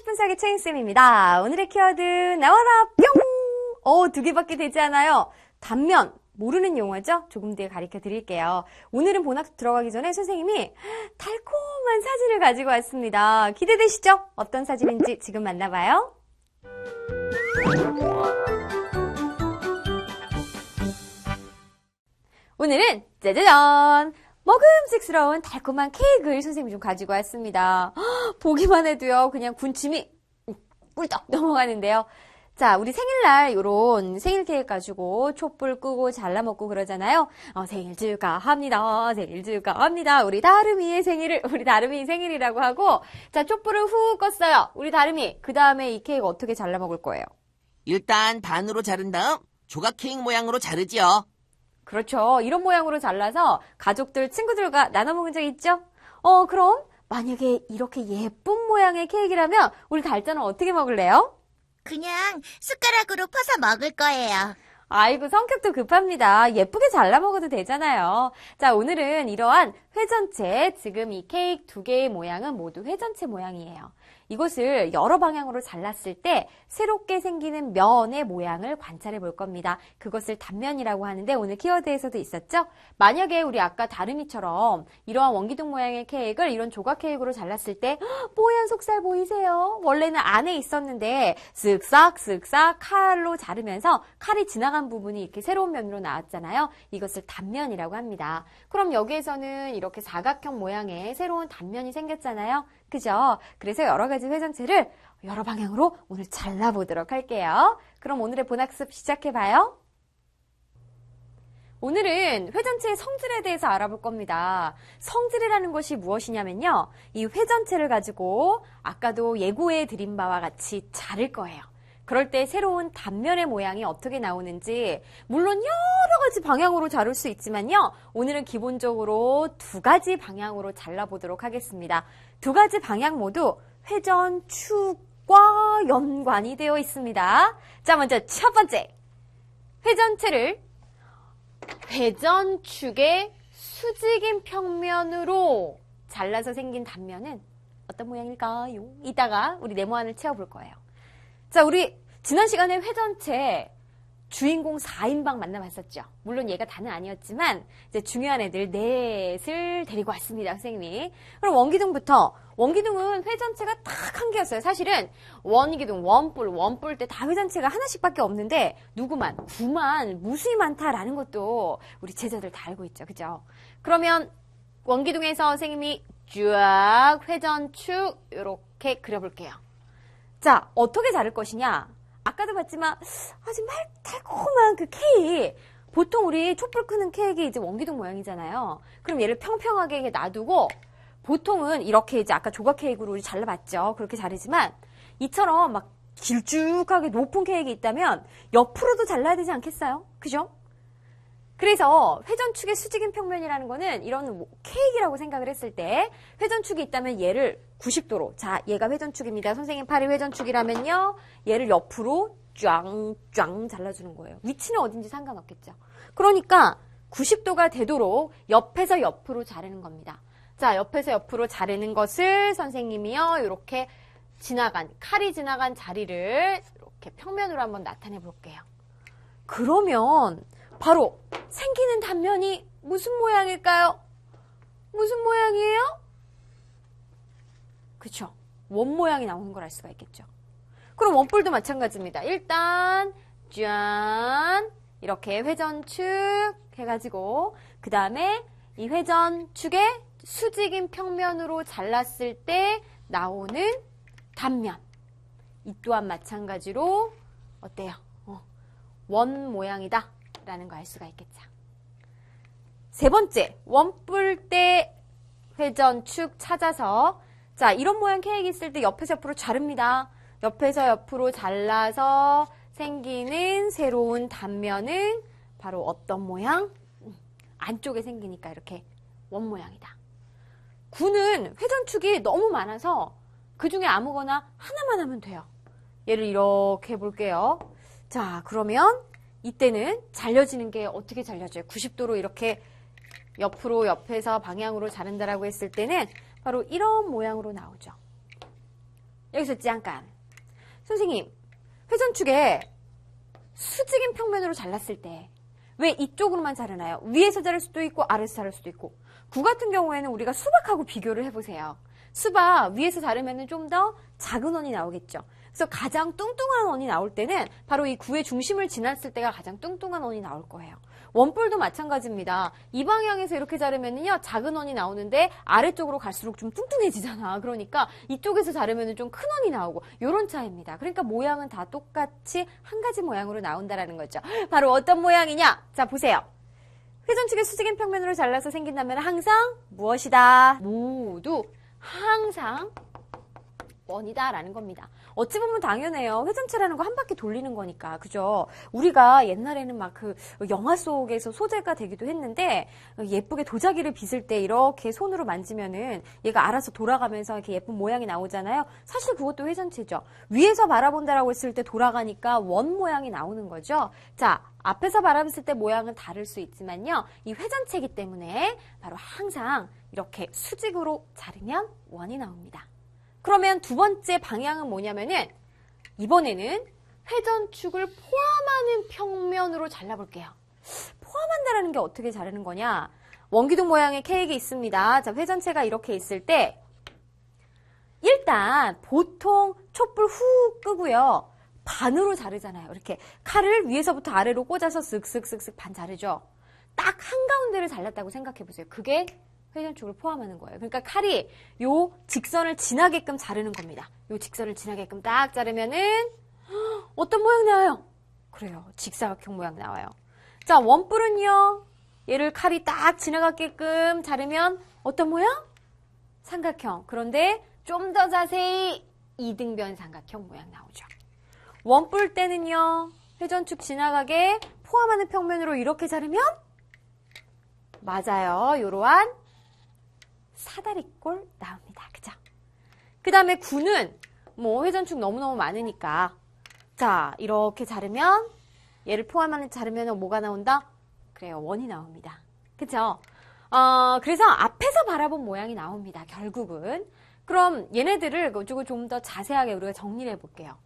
싶은 사기 최인쌤입니다. 오늘의 키워드 나와라 뿅! 어, 두 개밖에 되지 않아요. 단면, 모르는 용어죠? 조금 뒤에 가르쳐 드릴게요. 오늘은 본학 들어가기 전에 선생님이 달콤한 사진을 가지고 왔습니다. 기대되시죠? 어떤 사진인지 지금 만나봐요. 오늘은 짜자잔! 먹음직스러운 달콤한 케이크를 선생님이 좀 가지고 왔습니다. 헉, 보기만 해도요, 그냥 군침이 꿀떡 넘어가는데요. 자, 우리 생일날 요런 생일 케이크 가지고 촛불 끄고 잘라 먹고 그러잖아요. 어, 생일 축하합니다. 생일 축하합니다. 우리 다름이의 생일을, 우리 다름이 생일이라고 하고, 자, 촛불을 후 껐어요. 우리 다름이. 그 다음에 이 케이크 어떻게 잘라 먹을 거예요? 일단 반으로 자른 다음 조각 케이크 모양으로 자르지요. 그렇죠. 이런 모양으로 잘라서 가족들, 친구들과 나눠 먹은 적 있죠? 어, 그럼 만약에 이렇게 예쁜 모양의 케이크라면 우리 달짜는 어떻게 먹을래요? 그냥 숟가락으로 퍼서 먹을 거예요. 아이고, 성격도 급합니다. 예쁘게 잘라 먹어도 되잖아요. 자, 오늘은 이러한 회전체, 지금 이 케이크 두 개의 모양은 모두 회전체 모양이에요. 이것을 여러 방향으로 잘랐을 때 새롭게 생기는 면의 모양을 관찰해 볼 겁니다. 그것을 단면이라고 하는데 오늘 키워드에서도 있었죠? 만약에 우리 아까 다름이처럼 이러한 원기둥 모양의 케이크를 이런 조각 케이크로 잘랐을 때 헉, 뽀얀 속살 보이세요? 원래는 안에 있었는데 쓱싹 쓱싹 칼로 자르면서 칼이 지나간 부분이 이렇게 새로운 면으로 나왔잖아요. 이것을 단면이라고 합니다. 그럼 여기에서는 이렇게 사각형 모양의 새로운 단면이 생겼잖아요. 그죠? 그래서 여러 가지 회전체를 여러 방향으로 오늘 잘라보도록 할게요. 그럼 오늘의 본학습 시작해봐요. 오늘은 회전체의 성질에 대해서 알아볼 겁니다. 성질이라는 것이 무엇이냐면요. 이 회전체를 가지고 아까도 예고해 드린 바와 같이 자를 거예요. 그럴 때 새로운 단면의 모양이 어떻게 나오는지 물론 여러 가지 방향으로 자를 수 있지만요. 오늘은 기본적으로 두 가지 방향으로 잘라보도록 하겠습니다. 두 가지 방향 모두 회전 축과 연관이 되어 있습니다. 자, 먼저 첫 번째. 회전체를 회전축의 수직인 평면으로 잘라서 생긴 단면은 어떤 모양일까요? 이따가 우리 네모안을 채워볼 거예요. 자, 우리 지난 시간에 회전체 주인공 4인방 만나봤었죠. 물론 얘가 다는 아니었지만 이제 중요한 애들 넷을 데리고 왔습니다, 선생님이. 그럼 원기둥부터 원기둥은 회전체가 딱 한 개였어요. 사실은 원기둥, 원뿔, 원뿔 때 다 회전체가 하나씩밖에 없는데 누구만, 구만, 무수히 많다라는 것도 우리 제자들 다 알고 있죠. 그죠? 그러면 원기둥에서 선생님이 쫙 회전축 이렇게 그려볼게요. 자, 어떻게 자를 것이냐? 아까도 봤지만 아주 말 달콤한 그 케이크. 보통 우리 촛불 끄는 케이크 이제 원기둥 모양이잖아요. 그럼 얘를 평평하게 놔두고 보통은 이렇게 이제 아까 조각 케이크로 우리 잘라봤죠. 그렇게 자르지만 이처럼 막 길쭉하게 높은 케이크 있다면 옆으로도 잘라야 되지 않겠어요? 그죠? 그래서 회전축의 수직인 평면이라는 거는 이런 뭐 케이크라고 생각을 했을 때 회전축이 있다면 얘를 90도로 자 얘가 회전축입니다. 선생님 팔이 회전축이라면요 얘를 옆으로 쫙쫙 잘라주는 거예요. 위치는 어딘지 상관없겠죠. 그러니까 90도가 되도록 옆에서 옆으로 자르는 겁니다. 자 옆에서 옆으로 자르는 것을 선생님이요 이렇게 지나간 칼이 지나간 자리를 이렇게 평면으로 한번 나타내 볼게요. 그러면 바로 생기는 단면이 무슨 모양일까요? 무슨 모양이에요? 그쵸. 원 모양이 나오는 걸 알 수가 있겠죠. 그럼 원뿔도 마찬가지입니다. 일단 짠 이렇게 회전축 해가지고 그 다음에 이 회전축의 수직인 평면으로 잘랐을 때 나오는 단면 이 또한 마찬가지로 어때요? 어, 원 모양이다 라는 거 알 수가 있겠죠. 세 번째, 원뿔대 회전축 찾아서 자 이런 모양 케이크 있을 때 옆에서 옆으로 자릅니다. 옆에서 옆으로 잘라서 생기는 새로운 단면은 바로 어떤 모양? 음, 안쪽에 생기니까 이렇게 원 모양이다. 구는 회전축이 너무 많아서 그 중에 아무거나 하나만 하면 돼요. 얘를 이렇게 해볼게요. 자, 그러면 이때는 잘려지는 게 어떻게 잘려져요? 90도로 이렇게 옆으로 옆에서 방향으로 자른다라고 했을 때는 바로 이런 모양으로 나오죠. 여기서 잠깐. 선생님, 회전축에 수직인 평면으로 잘랐을 때 왜 이쪽으로만 자르나요? 위에서 자를 수도 있고 아래에서 자를 수도 있고 구 같은 경우에는 우리가 수박하고 비교를 해보세요. 수박 위에서 자르면 좀 더 작은 원이 나오겠죠. 그래서 가장 뚱뚱한 원이 나올 때는 바로 이 구의 중심을 지났을 때가 가장 뚱뚱한 원이 나올 거예요. 원뿔도 마찬가지입니다. 이 방향에서 이렇게 자르면요 작은 원이 나오는데 아래쪽으로 갈수록 좀 뚱뚱해지잖아. 그러니까 이쪽에서 자르면 좀큰 원이 나오고 이런 차이입니다. 그러니까 모양은 다 똑같이 한 가지 모양으로 나온다라는 거죠. 바로 어떤 모양이냐? 자 보세요. 회전축의 수직인 평면으로 잘라서 생긴다면 항상 무엇이다? 모두 항상 원이다라는 겁니다. 어찌 보면 당연해요. 회전체라는 거 한 바퀴 돌리는 거니까. 그죠? 우리가 옛날에는 막 그 영화 속에서 소재가 되기도 했는데 예쁘게 도자기를 빗을 때 이렇게 손으로 만지면은 얘가 알아서 돌아가면서 이렇게 예쁜 모양이 나오잖아요. 사실 그것도 회전체죠. 위에서 바라본다라고 했을 때 돌아가니까 원 모양이 나오는 거죠. 자, 앞에서 바라봤을 때 모양은 다를 수 있지만요. 이 회전체이기 때문에 바로 항상 이렇게 수직으로 자르면 원이 나옵니다. 그러면 두 번째 방향은 뭐냐면은 이번에는 회전축을 포함하는 평면으로 잘라볼게요. 포함한다라는 게 어떻게 자르는 거냐? 원기둥 모양의 케이크 있습니다. 자, 회전체가 이렇게 있을 때 일단 보통 촛불 후 끄고요. 반으로 자르잖아요. 이렇게 칼을 위에서부터 아래로 꽂아서 쓱쓱쓱쓱 반 자르죠. 딱 한가운데를 잘랐다고 생각해 보세요. 그게 회전축을 포함하는 거예요. 그러니까 칼이 요 직선을 지나게끔 자르는 겁니다. 요 직선을 지나게끔 딱 자르면은 헉, 어떤 모양 나와요? 그래요. 직사각형 모양 나와요. 자, 원뿔은요. 얘를 칼이 딱 지나가게끔 자르면 어떤 모양? 삼각형. 그런데 좀 더 자세히 이등변 삼각형 모양 나오죠. 원뿔 때는요. 회전축 지나가게 포함하는 평면으로 이렇게 자르면 맞아요. 요러한 사다리꼴 나옵니다. 그죠? 그 다음에 구는 뭐 회전축 너무너무 많으니까 자 이렇게 자르면 얘를 포함하는 자르면 뭐가 나온다? 그래요. 원이 나옵니다. 그죠? 어, 그래서 앞에서 바라본 모양이 나옵니다. 결국은. 그럼 얘네들을 그쪽을 좀더 자세하게 우리가 정리를 해볼게요.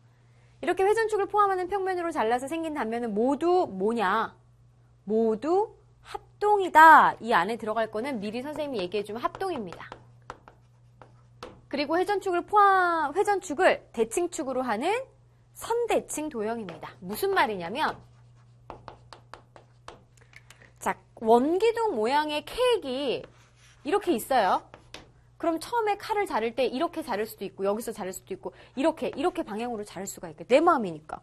이렇게 회전축을 포함하는 평면으로 잘라서 생긴 단면은 모두 뭐냐? 모두 합동이다. 이 안에 들어갈 거는 미리 선생님이 얘기해주면 합동입니다. 그리고 회전축을 포함, 회전축을 대칭축으로 하는 선대칭 도형입니다. 무슨 말이냐면, 자, 원기둥 모양의 케이크 이렇게 있어요. 그럼 처음에 칼을 자를 때 이렇게 자를 수도 있고, 여기서 자를 수도 있고, 이렇게, 이렇게 방향으로 자를 수가 있게. 내 마음이니까.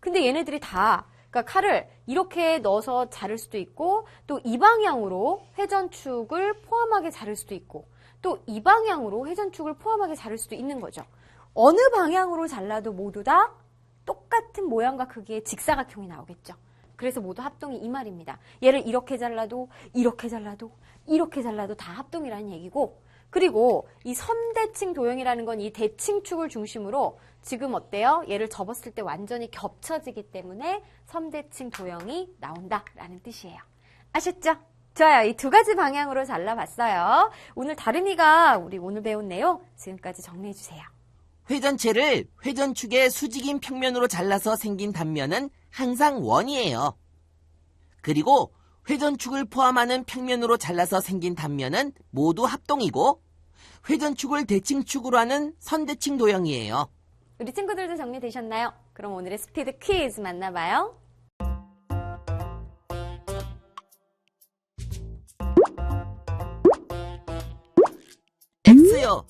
근데 얘네들이 다, 그러니까 칼을 이렇게 넣어서 자를 수도 있고, 또 이 방향으로 회전축을 포함하게 자를 수도 있고, 또 이 방향으로 회전축을 포함하게 자를 수도 있는 거죠. 어느 방향으로 잘라도 모두 다 똑같은 모양과 크기의 직사각형이 나오겠죠. 그래서 모두 합동이 이 말입니다. 얘를 이렇게 잘라도, 이렇게 잘라도, 이렇게 잘라도 다 합동이라는 얘기고, 그리고 이 선대칭 도형이라는 건 이 대칭축을 중심으로 지금 어때요? 얘를 접었을 때 완전히 겹쳐지기 때문에 선대칭 도형이 나온다라는 뜻이에요. 아셨죠? 좋아요. 이 두 가지 방향으로 잘라봤어요. 오늘 다른이가 우리 오늘 배운 내용 지금까지 정리해 주세요. 회전체를 회전축의 수직인 평면으로 잘라서 생긴 단면은 항상 원이에요. 그리고 회전축을 포함하는 평면으로 잘라서 생긴 단면은 모두 합동이고 회전축을 대칭축으로 하는 선대칭 도형이에요. 우리 친구들도 정리되셨나요? 그럼 오늘의 스피드 퀴즈 만나봐요. X요.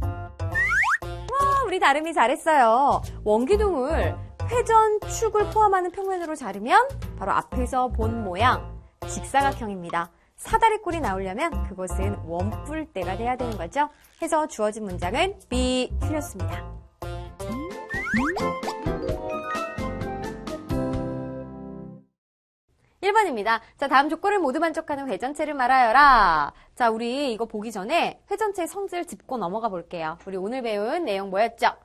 와, 우리 다름이 잘했어요. 원기둥을 회전축을 포함하는 평면으로 자르면 바로 앞에서 본 모양 직사각형입니다. 사다리꼴이 나오려면 그것은 원뿔대가 돼야 되는 거죠. 해서 주어진 문장은 B 틀렸습니다. 1번입니다. 자, 다음 조건을 모두 만족하는 회전체를 말하여라. 자, 우리 이거 보기 전에 회전체의 성질을 짚고 넘어가 볼게요. 우리 오늘 배운 내용 뭐였죠?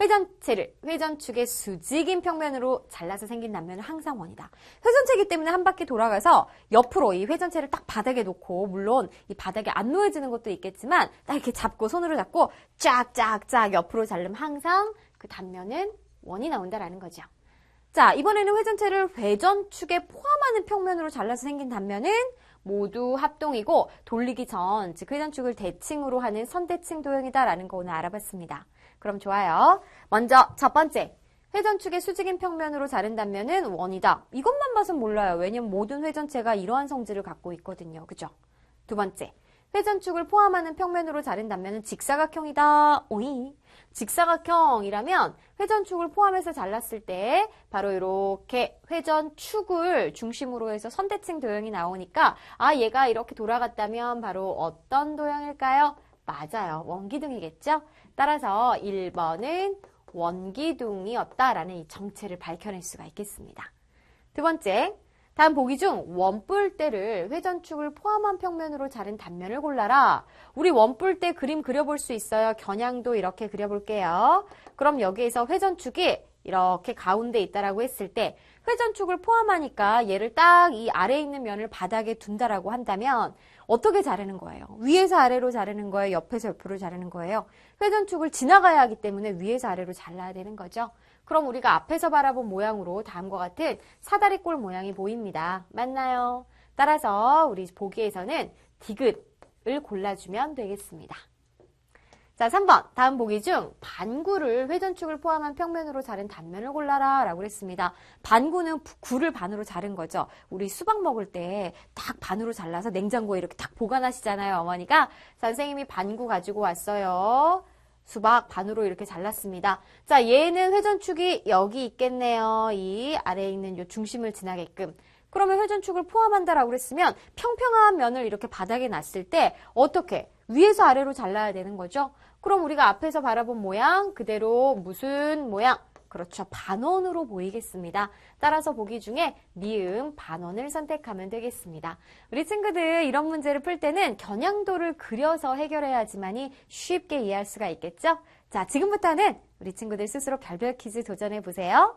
회전체를 회전축의 수직인 평면으로 잘라서 생긴 단면은 항상 원이다. 회전체이기 때문에 한 바퀴 돌아가서 옆으로 이 회전체를 딱 바닥에 놓고 물론 이 바닥에 안 놓여지는 것도 있겠지만 딱 이렇게 잡고 손으로 잡고 쫙쫙쫙 옆으로 자르면 항상 그 단면은 원이 나온다라는 거죠. 자, 이번에는 회전체를 회전축에 포함하는 평면으로 잘라서 생긴 단면은 모두 합동이고 돌리기 전, 즉 회전축을 대칭으로 하는 선대칭 도형이다라는 거 오늘 알아봤습니다. 그럼 좋아요. 먼저 첫 번째. 회전축의 수직인 평면으로 자른 단면은 원이다. 이것만 봐선 몰라요. 왜냐면 모든 회전체가 이러한 성질을 갖고 있거든요. 그죠? 두 번째. 회전축을 포함하는 평면으로 자른 단면은 직사각형이다. 오이. 직사각형이라면 회전축을 포함해서 잘랐을 때 바로 이렇게 회전축을 중심으로 해서 선대칭 도형이 나오니까 아 얘가 이렇게 돌아갔다면 바로 어떤 도형일까요? 맞아요. 원기둥이겠죠? 따라서 1번은 원기둥이었다라는 이 정체를 밝혀낼 수가 있겠습니다. 두 번째, 다음 보기 중 원뿔대를 회전축을 포함한 평면으로 자른 단면을 골라라. 우리 원뿔대 그림 그려볼 수 있어요. 겨냥도 이렇게 그려볼게요. 그럼 여기에서 회전축이 이렇게 가운데 있다라고 했을 때 회전축을 포함하니까 얘를 딱 이 아래에 있는 면을 바닥에 둔다라고 한다면 어떻게 자르는 거예요? 위에서 아래로 자르는 거예요? 옆에서 옆으로 자르는 거예요? 회전축을 지나가야 하기 때문에 위에서 아래로 잘라야 되는 거죠. 그럼 우리가 앞에서 바라본 모양으로 다음과 같은 사다리꼴 모양이 보입니다. 맞나요? 따라서 우리 보기에서는 디귿을 골라주면 되겠습니다. 자, 3번. 다음 보기 중 반구를 회전축을 포함한 평면으로 자른 단면을 골라라 라고 그랬습니다. 반구는 부- 구를 반으로 자른 거죠. 우리 수박 먹을 때 딱 반으로 잘라서 냉장고에 이렇게 딱 보관하시잖아요, 어머니가. 선생님이 반구 가지고 왔어요. 수박 반으로 이렇게 잘랐습니다. 자, 얘는 회전축이 여기 있겠네요. 이 아래에 있는 요 중심을 지나게끔. 그러면 회전축을 포함한다라고 그랬으면 평평한 면을 이렇게 바닥에 놨을 때 어떻게 위에서 아래로 잘라야 되는 거죠? 그럼 우리가 앞에서 바라본 모양 그대로 무슨 모양? 그렇죠. 반원으로 보이겠습니다. 따라서 보기 중에 니은 반원을 선택하면 되겠습니다. 우리 친구들 이런 문제를 풀 때는 겨냥도를 그려서 해결해야지만이 쉽게 이해할 수가 있겠죠? 자, 지금부터는 우리 친구들 스스로 별별 퀴즈 도전해 보세요.